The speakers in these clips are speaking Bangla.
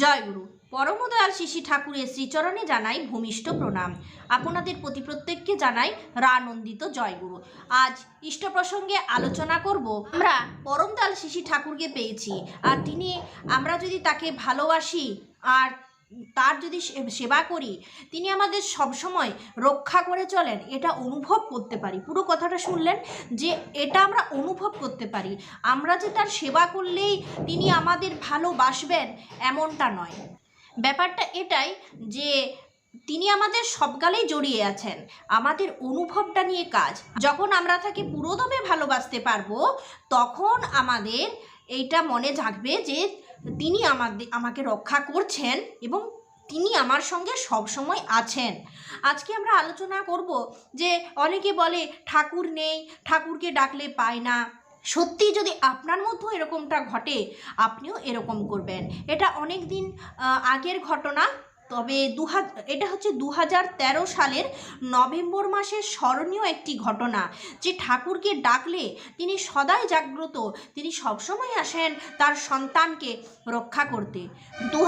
জয় গুরু পরমদয়াল শিশি ঠাকুরের শ্রীচরণে জানাই ভূমিষ্ঠ প্রণাম। আপনাদের প্রতি প্রত্যেককে জানাই রানন্দিত জয়গুরু। আজ ইষ্ট প্রসঙ্গে আলোচনা করব। আমরা পরমদয়াল শিশি ঠাকুরকে পেয়েছি। আর তিনি, আমরা যদি তাকে ভালোবাসি, আর তার যদি সেবা করি, তিনি আমাদের সবসময় রক্ষা করে চলেন, এটা অনুভব করতে পারি। পুরো কথাটা শুনলেন? যে এটা আমরা অনুভব করতে পারি। আমরা যে তার সেবা করলেই তিনি আমাদের ভালোবাসবেন, এমনটা নয়। ব্যাপারটা এটাই যে তিনি আমাদের সবকালেই জড়িয়ে আছেন। আমাদের অনুভবটা নিয়ে কাজ। যখন আমরা তাকে পুরোদমে ভালোবাসতে পারব, তখন আমাদের এইটা মনে থাকবে যে তিনি আমাদের আমাকে রক্ষা করছেন এবং তিনি আমার সঙ্গে সবসময় আছেন। আজকে আমরা আলোচনা করব যে অনেকে বলে ঠাকুর নেই, ঠাকুরকে ডাকলে পায় না। সত্যি যদি আপনার মধ্যেও এরকমটা ঘটে, আপনিও এরকম করবেন। এটা অনেক দিন আগের ঘটনা। তবে দু এটা হচ্ছে দু সালের নভেম্বর মাসের স্মরণীয় একটি ঘটনা, যে ঠাকুরকে ডাকলে তিনি সদাই জাগ্রত, তিনি সবসময় আসেন তার সন্তানকে রক্ষা করতে। দু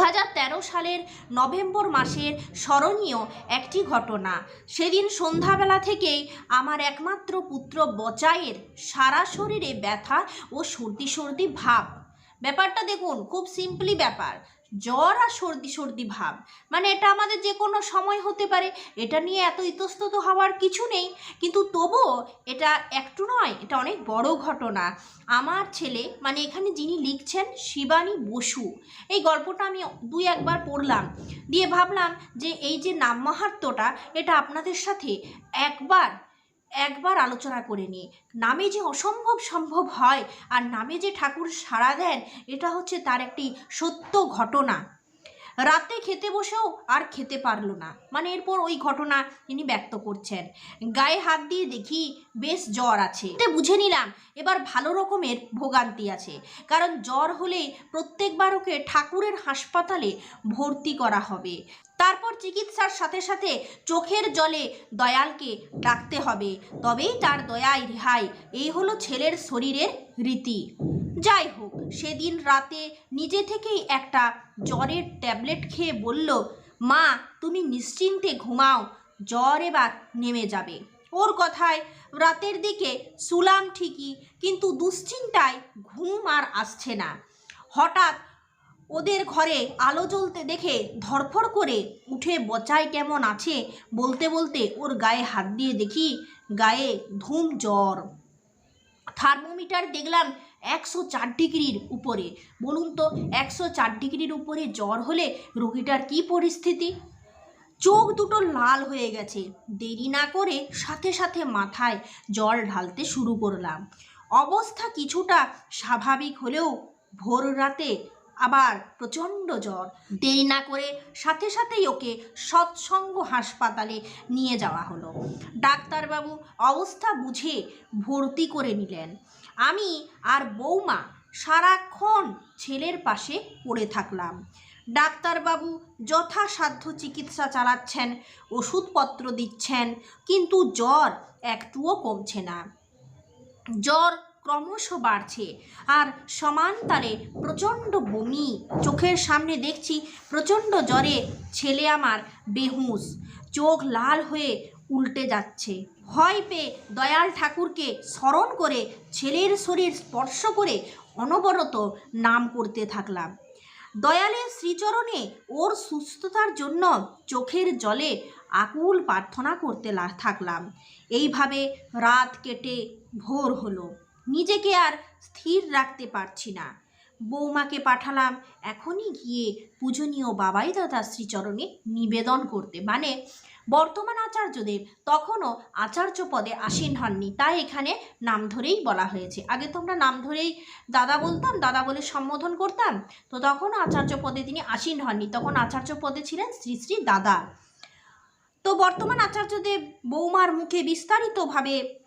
সালের নভেম্বর মাসের স্মরণীয় একটি ঘটনা, সেদিন সন্ধ্যাবেলা থেকেই আমার একমাত্র পুত্র বচায়ের সারা শরীরে ব্যথা ও সর্দি সর্দি ভাব। ব্যাপারটা দেখুন, খুব সিম্পলি ব্যাপার। জ্বর আর সর্দি সর্দি ভাব। মানে এটা আমাদের যে কোনো সময় হতে পারে। এটা নিয়ে এত ইতস্তত হওয়ার কিছু নেই। কিন্তু তবুও এটা একটু নয়, এটা অনেক বড় ঘটনা। আমার ছেলে মানে এখানে যিনি লিখছেন শিবানী বসু, এই গল্পটা আমি দুই একবার পড়লাম। দিয়ে ভাবলাম যে এই যে নাম মাহাত্ম্যটা এটা আপনাদের সাথে একবার একবার আলোচনা করে নিই। নামে যে অসম্ভব সম্ভব হয় আর নামে যে ঠাকুর সাড়া দেন, এটা হচ্ছে তার একটি সত্য ঘটনা। রাতে খেতে বসেও আর খেতে পারল না। মানে এরপর ওই ঘটনা তিনি ব্যক্ত করছেন। গায়ে হাত দিয়ে দেখি বেশ জ্বর আছে। বুঝে নিলাম, এবার ভালো রকমের ভোগান্তি আছে। কারণ জ্বর হলে প্রত্যেকবার ওকে ঠাকুরের হাসপাতালে ভর্তি করা হবে। তারপর চিকিৎসার সাথে সাথে চোখের জলে দয়ালকে ডাকতে হবে। তবেই তার দয়ায় রেহাই। এই হলো ছেলের শরীরের রীতি। যাই হোক, সেদিন রাতে নিজে থেকেই একটা জ্বরের ট্যাবলেট খেয়ে বলল, মা, তুমি নিশ্চিন্তে ঘুমাও, জ্বর এবার নেমে যাবে। ওর কথায় রাতের দিকে শুলাম ঠিকই, কিন্তু দুশ্চিন্তায় ঘুম আর আসছে না। হঠাৎ ওদের ঘরে আলো জ্বলতে দেখে ধরফর করে উঠে বচায় কেমন আছে? বলতে বলতে ওর গায়ে হাত দিয়ে দেখি গায়ে ধুম জ্বর। থার্মোমিটার দেখলাম একশো চার ডিগ্রির উপরে। বলুন তো, একশো চার ডিগ্রির উপরে জ্বর হলে রোগীটার কি পরিস্থিতি? চোখ দুটো লাল হয়ে গেছে। দেরি না করে সাথে সাথে মাথায় জল ঢালতে শুরু করলাম। অবস্থা কিছুটা স্বাভাবিক হলেও ভোর রাতে আবার প্রচণ্ড জ্বর। দেরি না করে সাথে সাথেই ওকে সৎসঙ্গ হাসপাতালে নিয়ে যাওয়া হলো। ডাক্তারবাবু অবস্থা বুঝে ভর্তি করে নিলেন। আমি আর বৌমা সারাক্ষণ ছেলের পাশে পড়ে থাকলাম। ডাক্তারবাবু যথাসাধ্য চিকিৎসা চালাচ্ছেন, ওষুধপত্র দিচ্ছেন, কিন্তু জ্বর একটুও কমছে না। জ্বর ক্রমশ বাড়ছে। আর সমান্তারে প্রচণ্ড বমি। চোখের সামনে দেখছি প্রচণ্ড জ্বরে ছেলে আমার বেহুঁশ। চোখ লাল হয়ে উল্টে যাচ্ছে। ভয় পেয়ে দয়াল ঠাকুরকে স্মরণ করে ছেলের শরীর স্পর্শ করে অনবরত নাম করতে থাকলাম। দয়ালের শ্রীচরণে ওর সুস্থতার জন্য চোখের জলে আকুল প্রার্থনা করতে থাকলাম। এইভাবে রাত কেটে ভোর হলো। নিজেকে আর স্থির রাখতে পারছি না। বৌমাকে পাঠালাম, এখনই গিয়ে পূজনীয় বাবাই দাদা শ্রীচরণে নিবেদন করতে। মানে বর্তমান আচার্যদেব তখনও আচার্য পদে আসীন হননি, তাই এখানে নাম ধরেই বলা হয়েছে। আগে তো আমরা নাম ধরেই দাদা বলতাম, দাদা বলে সম্বোধন করতাম, তো তখন আচার্য পদে তিনি আসীন হননি, তখন আচার্য পদে ছিলেন শ্রী শ্রী দাদা। তো বর্তমান আচার্যদেব বৌমার মুখে বিস্তারিতভাবে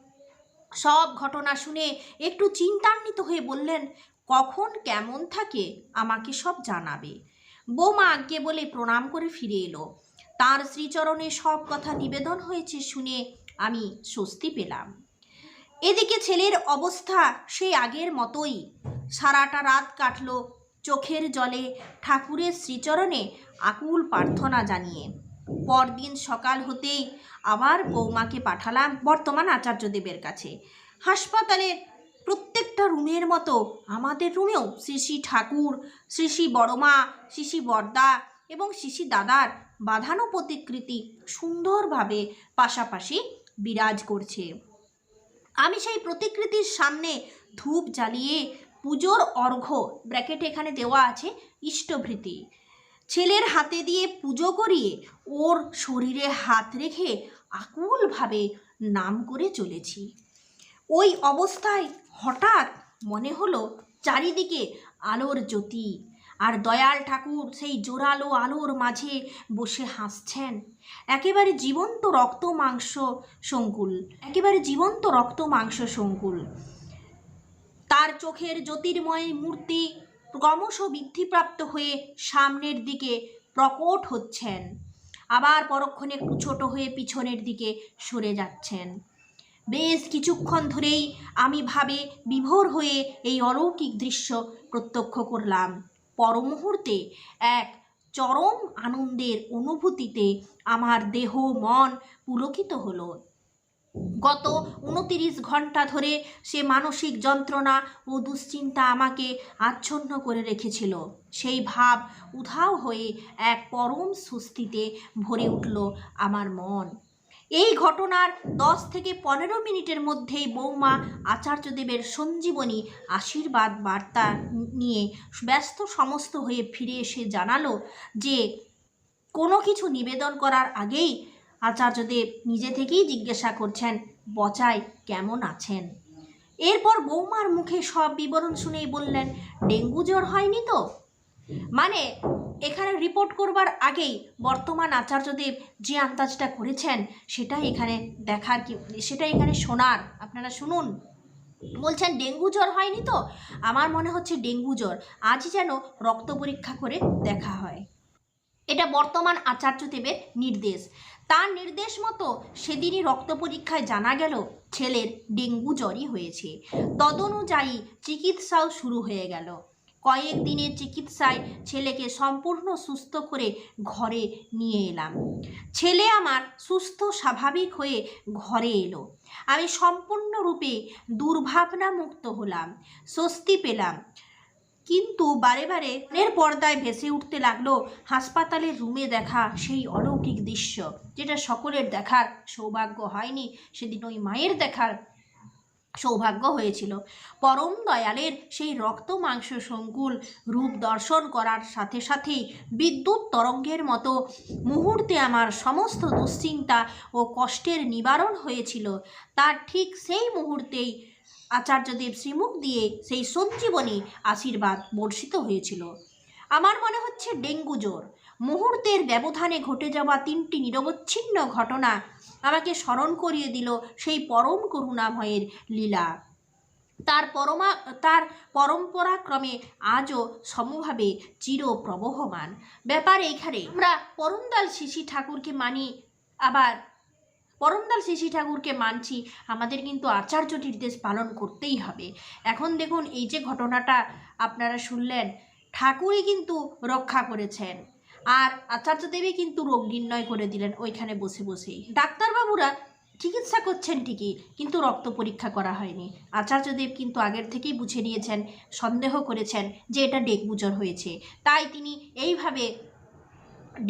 সব ঘটনা শুনে একটু চিন্তান্বিত হয়ে বললেন, কখন কেমন থাকে আমাকে সব জানাবে। বৌমা আজ্ঞে বলে প্রণাম করে ফিরে এলো। তার শ্রীচরণে সব কথা নিবেদন হয়েছে শুনে আমি স্বস্তি পেলাম। এদিকে ছেলের অবস্থা সেই আগের মতোই। সারাটা রাত কাটলো চোখের জলে ঠাকুরের শ্রীচরণে আকুল প্রার্থনা জানিয়ে। পরদিন সকাল হতেই আবার বৌমাকে পাঠালাম বর্তমান আচার্যদেবের কাছে। হাসপাতালের প্রত্যেকটা রুমের মতো আমাদের রুমেও শ্রী শ্রী ঠাকুর শ্রী শ্রী বড়মা শ্রী শ্রী বর্দা এবং শ্রী দাদার বাঁধানো প্রতিকৃতি সুন্দরভাবে পাশাপাশি বিরাজ করছে। আমি সেই প্রতিকৃতির সামনে ধূপ জ্বালিয়ে পুজোর অর্ঘ্য ব্র্যাকেট এখানে দেওয়া আছে ইষ্টভৃতি। ছেলের হাতে দিয়ে পুজো করিয়ে ওর শরীরে হাত রেখে আকুলভাবে নাম করে চলেছি। ওই অবস্থায় হঠাৎ মনে হলো চারিদিকে আলোর জ্যোতি আর দয়াল ঠাকুর সেই জোরালো আলোর মাঝে বসে হাসছেন। একেবারে জীবন্ত রক্ত মাংস সংকুল, একেবারে জীবন্ত রক্ত মাংস সংকুল। তার চোখের জ্যোতির্ময় মূর্তি ক্রমশ বৃদ্ধিপ্রাপ্ত হয়ে সামনের দিকে প্রকট হচ্ছেন। আবার পরক্ষণে একটু ছোট হয়ে পিছনের দিকে সরে যাচ্ছেন। বেশ কিছুক্ষণ ধরেই আমি ভাবে বিভোর হয়ে এই অলৌকিক দৃশ্য প্রত্যক্ষ করলাম। পর মুহূর্তে এক চরম আনন্দের অনুভূতিতে আমার দেহ মন পুলকিত হলো। গত উনতিরিশ ঘণ্টা ধরে সে মানসিক যন্ত্রণা ও দুশ্চিন্তা আমাকে আচ্ছন্ন করে রেখেছিল। সেই ভাব উধাও হয়ে এক পরম সুস্থিতে ভরে উঠল আমার মন। এই ঘটনার দশ থেকে পনেরো মিনিটের মধ্যেই বৌমা আচার্যদেবের সঞ্জীবনী আশীর্বাদ বার্তা নিয়ে ব্যস্ত সমস্ত হয়ে ফিরে এসে জানালো যে, কোনো কিছু নিবেদন করার আগেই আচার্যদেব নিজে থেকেই জিজ্ঞাসা করছেন, বচাই কেমন আছেন? এরপর বৌমার মুখে সব বিবরণ শুনেই বললেন, ডেঙ্গু জ্বর হয়নি তো? মানে এখানে রিপোর্ট করবার আগেই বর্তমান আচার্যদেব যে আন্দাজটা করেছেন, সেটা এখানে দেখার কি, সেটা এখানে শোনার। আপনারা শুনুন। বলছেন, ডেঙ্গু জ্বর হয়নি তো? আমার মনে হচ্ছে ডেঙ্গু জ্বর আজই যেন রক্ত পরীক্ষা করে দেখা হয়। এটা বর্তমান আচার্যদেবের নির্দেশ। তার নির্দেশ মতো সেদিনই রক্ত পরীক্ষায় জানা গেল ছেলের ডেঙ্গু জ্বরই হয়েছে। তদনুযায়ী চিকিৎসাও শুরু হয়ে গেল। কয়েক দিনের চিকিৎসায় ছেলেকে সম্পূর্ণ সুস্থ করে ঘরে নিয়ে এলাম। ছেলে আমার সুস্থ, স্বাভাবিক হয়ে ঘরে এলো। আমি সম্পূর্ণরূপে দুর্ভাবনামুক্ত হলাম, স্বস্তি পেলাম। কিন্তু বারে বারে এর পর্দায় ভেসে উঠতে লাগল হাসপাতালের রুমে দেখা সেই অলৌকিক দৃশ্য, যেটা সকলের দেখার সৌভাগ্য হয়নি, সেদিন ওই মায়ের দেখার সৌভাগ্য হয়েছিল। পরম দয়ালের সেই রক্ত মাংস সংকুল রূপ দর্শন করার সাথে সাথেই বিদ্যুৎ তরঙ্গের মতো মুহূর্তে আমার সমস্ত দুশ্চিন্তা ও কষ্টের নিবারণ হয়েছিল। তার ঠিক সেই মুহূর্তেই আচার্যদেব শ্রীমুখ দিয়ে সেই সঞ্জীবনী আশীর্বাদ বর্ষিত হয়েছিল। আমার মনে হচ্ছে ডেঙ্গু জ্বর। মুহূর্তের ব্যবধানে ঘটে যাওয়া তিনটি নিরবচ্ছিন্ন ঘটনা আমাকে স্মরণ করিয়ে দিল সেই পরম করুণাময়ের লীলা। তার পরমা, তার পরম্পরাক্রমে আজও সমভাবে চির প্রবহমান ব্যাপার এইখানে। আমরা পরমদাল শিশি ঠাকুরকে মানি আবার পরমদাল শিশি ঠাকুরকে মানছি, আমাদের কিন্তু আচার্য নির্দেশ পালন করতেই হবে। এখন দেখুন, এই যে ঘটনাটা আপনারা শুনলেন, ঠাকুরই কিন্তু রক্ষা করেছেন। আর আচার্যদেবী কিন্তু রোগ নির্ণয় করে দিলেন ওইখানে বসে বসেই। ডাক্তারবাবুরা চিকিৎসা করছেন ঠিকই, কিন্তু রক্ত পরীক্ষা করা হয়নি। আচার্যদেব কিন্তু আগের থেকেই বুঝে নিয়েছেন, সন্দেহ করেছেন যে এটা ডেঙ্গু জ্বর হয়েছে। তাই তিনি এইভাবে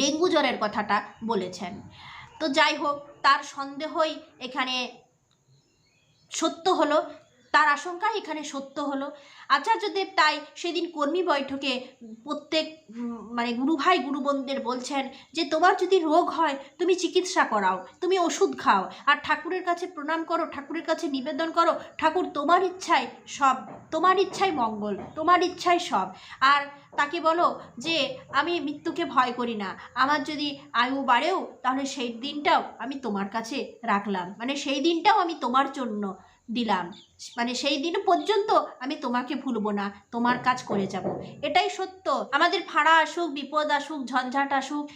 ডেঙ্গু জ্বরের কথাটা বলেছেন। তো যাই হোক তার সন্দেহই এখানে সত্য হলো। তার আশঙ্কা এখানে সত্য হলো। আচার্যদেব তাই, সেদিন কর্মী বৈঠকে প্রত্যেক মানে গুরু ভাই, গুরু বোনদের বলছেন যে, তোমার যদি রোগ হয়, তুমি চিকিৎসা করাও, তুমি ওষুধ খাও, আর ঠাকুরের কাছে প্রণাম করো, ঠাকুরের কাছে নিবেদন করো, ঠাকুর তোমার ইচ্ছায় সব, তোমার ইচ্ছায় মঙ্গল, তোমার ইচ্ছায় সব। আর তাকে বলো যে, আমি মৃত্যুকে ভয় করি না, আমার যদি আয়ু বাড়েও, তাহলে সেই দিনটাও আমি তোমার কাছে রাখলাম মানে সেই দিনটাও আমি তোমার জন্য দিলাম। মানে সেই দিন পর্যন্ত আমি তোমাকে ভুলবো না, তোমার কাজ করে যাব। এটাই সত্য। আমাদের ফাড়া আসুক, বিপদ আসুক, ঝঞ্ঝাট আসুক,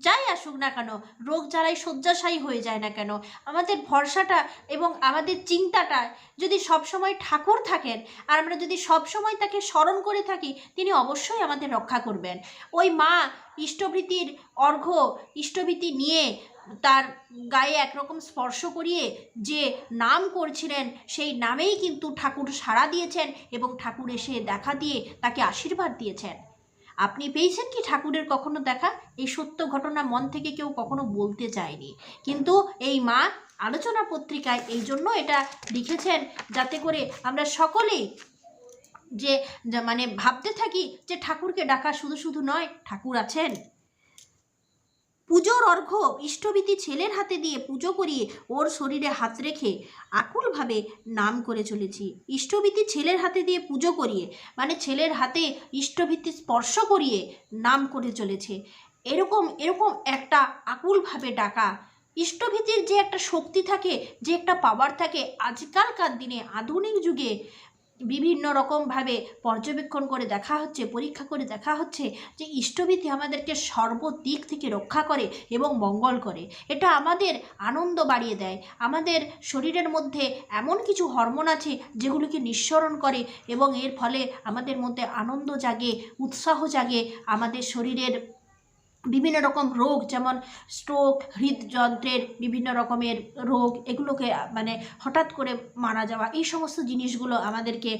যাই আসুক না কেন, রোগ জ্বালাই শয্যাশায়ী হয়ে যায় না কেন। আমাদের ভরসাটা এবং আমাদের চিন্তাটা যদি সবসময় ঠাকুর থাকেন, আর আমরা যদি সবসময় তাকে স্মরণ করে থাকি, তিনি অবশ্যই আমাদের রক্ষা করবেন। ওই মা ইষ্টভৃতির অর্ঘ্য, ইষ্টভীতি নিয়ে তার গায়ে একরকম স্পর্শ করিয়ে যে নাম করছিলেন, সেই নামেই কিন্তু ঠাকুর সাড়া দিয়েছেন এবং ঠাকুর এসে দেখা দিয়ে তাকে আশীর্বাদ দিয়েছেন। আপনি পেয়েছেন কি ঠাকুরের কখনো দেখা? এই সত্য ঘটনা মন থেকে কেউ কখনো বলতে চায়নি। কিন্তু এই মা আলোচনা পত্রিকায় এই জন্য এটা লিখেছেন যাতে করে আমরা সকলেই যে মানে ভাবতে থাকি যে ঠাকুরকে ডাকা শুধু শুধু নয়, ঠাকুর আছেন। পুজোর অর্ঘ্য ইষ্টভীতি ছেলের হাতে দিয়ে পুজো করিয়ে ওর শরীরে হাত রেখে আকুলভাবে নাম করে চলেছি। ইষ্টভীতি ছেলের হাতে দিয়ে পুজো করিয়ে মানে ছেলের হাতে ইষ্টভীতি স্পর্শ করিয়ে নাম করে চলেছে। এরকম এরকম একটা আকুলভাবে ডাকা। ইষ্টভীতির যে একটা শক্তি থাকে, যে একটা পাওয়ার থাকে, আজকালকার দিনে, আধুনিক যুগে বিভিন্ন রকমভাবে পর্যবেক্ষণ করে দেখা হচ্ছে, পরীক্ষা করে দেখা হচ্ছে যে ইষ্টভীতি আমাদেরকে সর্বদিক থেকে রক্ষা করে এবং মঙ্গল করে। এটা আমাদের আনন্দ বাড়িয়ে দেয়। আমাদের শরীরের মধ্যে এমন কিছু হরমোন আছে যেগুলোকে নিঃসরণ করে এবং এর ফলে আমাদের মধ্যে আনন্দ জাগে, উৎসাহ জাগে, আমাদের শরীরের বিভিন্ন রকম রোগ, যেমন স্ট্রোক হৃদযন্ত্রের বিভিন্ন রকমের রোগ, এগুলোকে মানে হঠাৎ করে মারা যাওয়া, এই সমস্ত জিনিসগুলো আমাদেরকে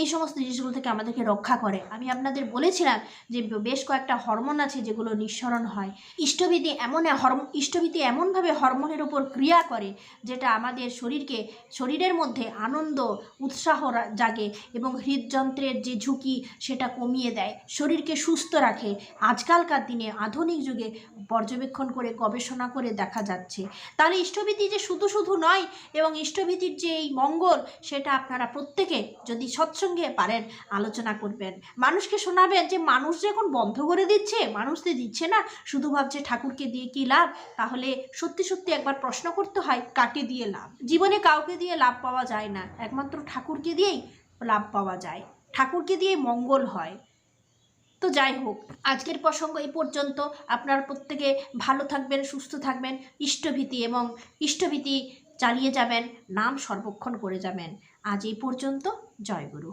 এই সমস্ত জিনিসগুলো থেকে আমাদেরকে রক্ষা করে। আমি আপনাদের বলেছিলাম যে বেশ কয়েকটা হরমোন আছে যেগুলো নিঃসরণ হয়। ইষ্টভীতি এমন, হরম ইষ্টভীতি এমনভাবে হরমোনের উপর ক্রিয়া করে যেটা আমাদের শরীরকে, শরীরের মধ্যে আনন্দ, উৎসাহ জাগে এবং হৃদযন্ত্রের যে ঝুঁকি সেটা কমিয়ে দেয়। শরীরকে সুস্থ রাখে। আজকালকার দিনে আধুনিক যুগে পর্যবেক্ষণ করে, গবেষণা করে দেখা যাচ্ছে। তাহলে ইষ্টভীতি যে শুধু শুধু নয়, এবং ইষ্টভীতির যে এই মঙ্গল, সেটা আপনারা প্রত্যেকে যদি সৎসঙ্গে পারেন, আলোচনা করবেন। মানুষকে শোনাবেন যে, মানুষ যে এখন বন্ধ করে দিচ্ছে, মানুষ তো দিচ্ছে না, শুধু ভাবছে ঠাকুরকে দিয়ে কি লাভ? তাহলে সত্যি সত্যি একবার প্রশ্ন করতে হয়, কাকে দিয়ে লাভ? জীবনে কাউকে দিয়ে লাভ পাওয়া যায় না। একমাত্র ঠাকুরকে দিয়েই লাভ পাওয়া যায়। ঠাকুরকে দিয়ে মঙ্গল হয়। তো যাই হোক, আজকের প্রসঙ্গ এই পর্যন্ত। আপনারা প্রত্যেকে ভালো থাকবেন, সুস্থ থাকবেন, ইষ্টভীতি এবং ইষ্টভীতি চালিয়ে যাবেন, নাম সর্বক্ষণ করে যাবেন। আজ এই পর্যন্ত জয়গুরু